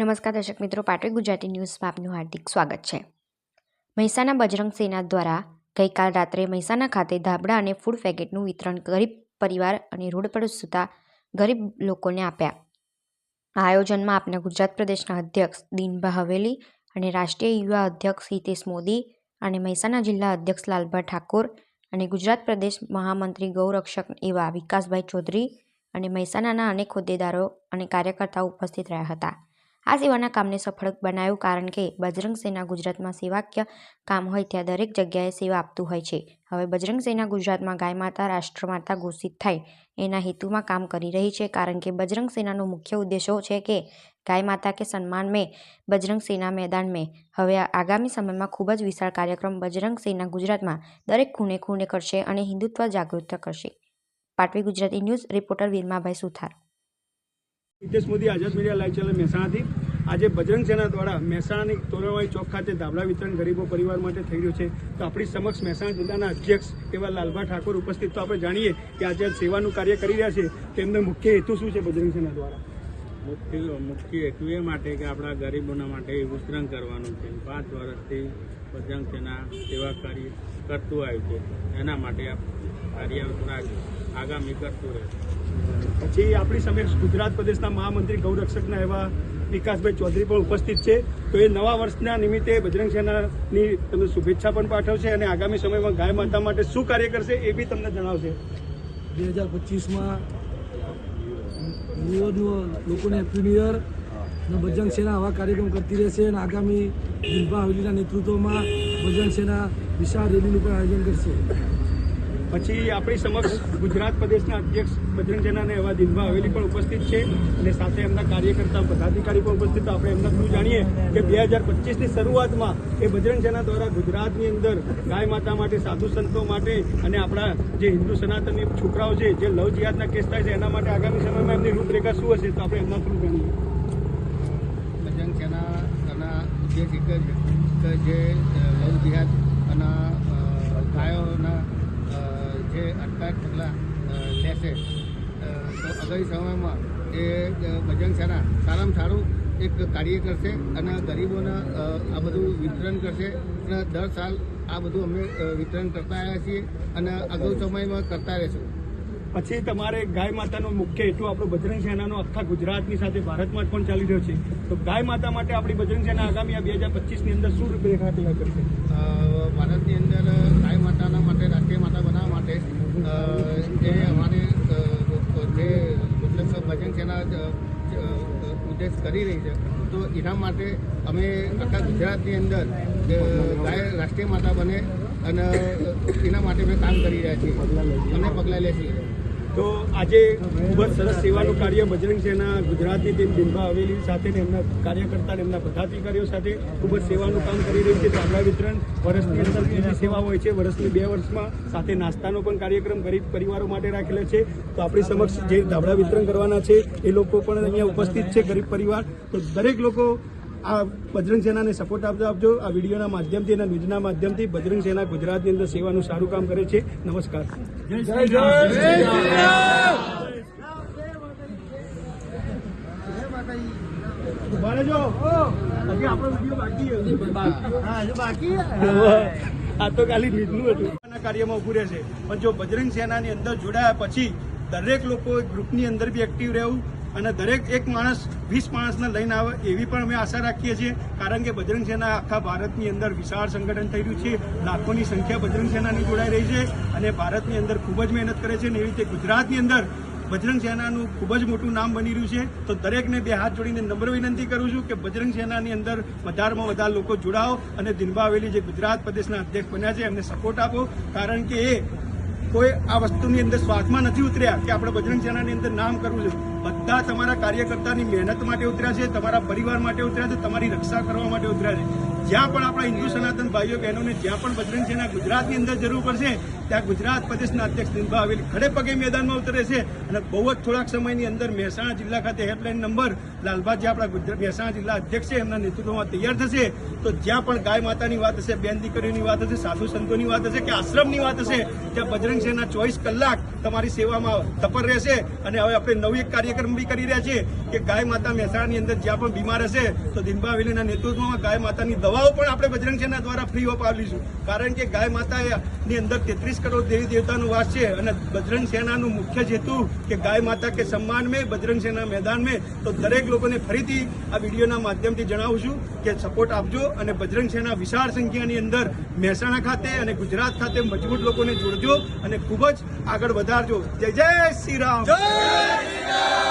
નમસ્કાર દર્શક મિત્રો પાટવી ગુજરાતી ન્યૂઝમાં આપનું હાર્દિક સ્વાગત છે. મહેસાણા બજરંગ સેના દ્વારા ગઈકાલ રાત્રે મહેસાણા ખાતે ધાબળા અને ફૂડ પેકેટનું વિતરણ ગરીબ પરિવાર અને રોડ પર સુતા ગરીબ લોકોને આપ્યા. આ આયોજનમાં આપના ગુજરાત પ્રદેશના અધ્યક્ષ દીનભા હવેલી અને રાષ્ટ્રીય યુવા અધ્યક્ષ હિતેશ મોદી અને મહેસાણા જિલ્લા અધ્યક્ષ લાલભા ઠાકોર અને ગુજરાત પ્રદેશ મહામંત્રી ગૌરક્ષક એવા વિકાસભાઈ ચૌધરી અને મહેસાણાના અનેક હોદ્દેદારો અને કાર્યકર્તાઓ ઉપસ્થિત રહ્યા હતા. આ સેવાના કામને સફળ બનાવ્યું કારણ કે બજરંગ સેના ગુજરાતમાં સેવાકીય કામ હોય ત્યાં દરેક જગ્યાએ સેવા આપતું હોય છે. હવે બજરંગ સેના ગુજરાતમાં ગાય માતા રાષ્ટ્રમાતા ઘોષિત થાય એના હેતુમાં કામ કરી રહી છે કારણ કે બજરંગ સેનાનો મુખ્ય ઉદ્દેશો છે કે ગાય માતા કે સન્માન મેં બજરંગ સેના મેદાન મેં. હવે આગામી સમયમાં ખૂબ જ વિશાળ કાર્યક્રમ બજરંગ સેના ગુજરાતમાં દરેક ખૂણે ખૂણે કરશે અને હિન્દુત્વ જાગૃત કરશે. પાટવી Gujarati news, reporter Viramabhai Suthar. Hitesh Modi, Azad media live channel મહેસાણાથી. આજે બજરંગ સેના દ્વારા મહેસાણાની તોરણવાળી ચોક ખાતે ધાબળા વિતરણ ગરીબો પરિવાર માટે થઈ રહ્યું છે. તો આપણી સમક્ષ મહેસાણા જિલ્લાના અધ્યક્ષ એવા લાલભા ઠાકોર ઉપસ્થિત. તો આપણે જાણીએ કે આજે સેવાનું કાર્ય કરી રહ્યા છે. તેમનો મુખ્ય હેતુ શું છે બજરંગ સેના દ્વારા? મુખ્ય મુખ્ય હેતુ એ માટે કે આપણા ગરીબોના માટે વિતરણ કરવાનું છે. પાંચ વર્ષથી બજરંગ સેના સેવા કાર્ય કરતું આવ્યું છે. એના માટે કાર્ય આગામી કરતું રહે પછી આપણી સમક્ષ ગુજરાત પ્રદેશના મહામંત્રી, ગૌરક્ષકના એવા વિકાસભાઈ ચૌધરી પણ ઉપસ્થિત છે. તો એ નવા વર્ષના નિમિત્તે બજરંગ સેનાની તમને શુભેચ્છા પણ પાઠવશે અને આગામી સમયમાં ગાય માતા માટે શું કાર્ય કરશે એ બી તમને જણાવશે. બે હજાર પચીસમાં લોકોને હેપી ન્યૂ યર. બજરંગ સેના આવા કાર્યક્રમ કરતી રહેશે અને આગામી દિલભા હવેલીના નેતૃત્વમાં બજરંગ સેના વિશાળ રેલીનું પણ આયોજન કરશે. પછી આપણી સમક્ષ ગુજરાત પ્રદેશના અધ્યક્ષ બજરંગ સેનાના એવા દિલમાં આવેલી પણ ઉપસ્થિત છે અને સાથે એમના કાર્યકર્તા, પદાધિકારી પણ ઉપસ્થિત. આપણે એમના થ્રુ જાણીએ કે બે હજાર પચીસની શરૂઆતમાં એ બજરંગ દ્વારા ગુજરાતની અંદર ગાય માતા માટે, સાધુ સંતો માટે અને આપણા જે હિન્દુ સનાતનની છોકરાઓ છે, જે લવ જિહાદના કેસ થાય છે, એના માટે આગામી સમયમાં એમની રૂપરેખા શું હશે તો આપણે એમના થ્રુ જાણીએ. બજરંગ ઉદ્દેશ એક જ જે લવ જિહાદ અને અટકાયત પગલાં લેશે. તો આગામી સમયમાં એ બજરંગ સેના સારામાં સારું એક કાર્ય કરશે અને ગરીબોને આ બધું વિતરણ કરશે. અને દર સાલ આ બધું અમે વિતરણ કરતા આવ્યા છીએ અને અગાઉ સમયમાં કરતા રહેશું. પછી તમારે ગાય માતાનો મુખ્ય હેતુ આપણો બજરંગ સેનાનો આખા ગુજરાતની સાથે ભારતમાં જ પણ ચાલી રહ્યો છે. તો ગાય માતા માટે આપણી બજરંગ સેના આગામી આ બે હજાર પચીસની અંદર શું રૂપરેખા તૈયાર કરશે? ભારતની અંદર ગાય માતાના માટે રાષ્ટ્રીય માતા જે અમારે જે મતલબ ભજન સેના ઉદ્દેશ કરી રહી છે. તો એના માટે અમે આખા ગુજરાતની અંદર ગાય રાષ્ટ્રીય માતા બને અને એના માટે અમે કામ કરી રહ્યા છીએ. અને પગલાં લે છીએ તો આજે ખૂબ જ સરસ સેવાનું કાર્ય બજરંગ સેના ગુજરાતની ટીમ બિંબા હવેલી સાથે એમના કાર્યકર્તા એમના પદાધિકારીઓ સાથે ખૂબ જ સેવાનું કામ કરી રહી છે. ધાબળા વિતરણ વર્ષની અંદર બીજી સેવા હોય છે, વર્ષની બે વર્ષમાં સાથે નાસ્તાનો પણ કાર્યક્રમ ગરીબ પરિવારો માટે રાખેલો છે. તો આપણી સમક્ષ જે ધાબળા વિતરણ કરવાના છે, એ લોકો પણ અહીંયા ઉપસ્થિત છે, ગરીબ પરિવાર. તો દરેક લોકો આ બજરંગ સેનાને સપોર્ટ આપજો આપજો. આ વિડીયોના માધ્યમથી અને ન્યૂઝના માધ્યમથી બજરંગ સેના ગુજરાતની અંદર સેવાનું સારું કામ કરે છે. નમસ્કાર. ઊભા રહેજો. હજી આપણો વીડિયો આ તો ખાલી મીટનું હતું. કાર્યમાં ઊભું રહેશે. પણ જો બજરંગ સેનાની અંદર જોડાયા પછી દરેક લોકો ગ્રુપની અંદર બી એક્ટિવ રહેવું. અને દરેક એક માણસ, વીસ માણસને લઈને આવે એવી પણ અમે આશા રાખીએ છીએ. કારણ કે બજરંગ સેના આખા ભારતની અંદર વિશાળ સંગઠન થઈ રહ્યું છે. લાખોની સંખ્યા બજરંગ સેનાની જોડાઈ રહી છે અને ભારતની અંદર ખૂબ જ મહેનત કરે છે અને એવી રીતે ગુજરાતની અંદર બજરંગ સેનાનું ખૂબ જ મોટું નામ બની રહ્યું છે. તો દરેકને બે હાથ જોડીને નમ્ર વિનંતી કરું છું કે બજરંગ સેનાની અંદર વધારેમાં વધારે લોકો જોડાઓ અને દિનભાવેલી જે ગુજરાત પ્રદેશના અધ્યક્ષ બન્યા છે એમને સપોર્ટ આપો. કારણ કે એ કોઈ આ વસ્તુની અંદર સ્વાર્થમાં નથી ઉતર્યા કે આપણે બજરંગ સેનાની અંદર નામ કરવું છે બધા તમારા કાર્યકર્તાની મહેનત માટે ઉતર્યા છે, તમારા પરિવાર માટે ઉતર્યા છે, તમારી રક્ષા કરવા માટે ઉતર્યા છે. જ્યાં પણ આપણા હિન્દુ સનાતન ભાઈઓ બહેનોને જ્યાં પણ બજરંગ સેના ગુજરાતની અંદર જરૂર પડશે, ત્યાં ગુજરાત પ્રદેશના અધ્યક્ષ દિનભા આવેલી ખડે પગે મેદાનમાં ઉતરે છે. અને બહુ જ થોડાક સમયની અંદર મહેસાણા જિલ્લા ખાતે હેલ્પલાઇન નંબર લાલભાજી આપણા મહેસાણા જિલ્લા અધ્યક્ષ છે એમના નેતૃત્વમાં તૈયાર થશે. તો જ્યાં પણ ગાય માતાની વાત હશે, બેન દીકરીઓની વાત હશે, સાધુ સંતોની વાત હશે કે આશ્રમની વાત હશે, ત્યાં બજરંગ સેના ચોવીસ કલાક તમારી સેવામાં તપર રહેશે. અને હવે આપણે નવી એક કાર્યક્રમ બી કરી રહ્યા છે કે ગાય માતા મહેસાણાની અંદર જ્યાં પણ બીમાર હશે તો દિનભા વેલીના નેતૃત્વમાં ગાય માતાની દવાઓ પણ આપણે બજરંગ સેના દ્વારા ફ્રી ઓફ આપીશું કારણ કે ગાય માતાની અંદર તેત્રીસ કરોડ દેવી દેવતાનો વાસ છે અને બજરંગ સેનાનું મુખ્ય હેતુ કે ગાય માતા કે સન્માન મેં બજરંગ સેના મેદાન મેં. તો દરેક લોકોને ફરીથી આ વિડીયોના માધ્યમથી જણાવું છું કે સપોર્ટ આપજો અને બજરંગ સેના વિશાળ સંખ્યાની અંદર મહેસાણા ખાતે અને ગુજરાત ખાતે મજબૂત લોકોને જોડજો અને ખૂબ જ આગળ વધારજો. જય જય શ્રી રામ. Krishna.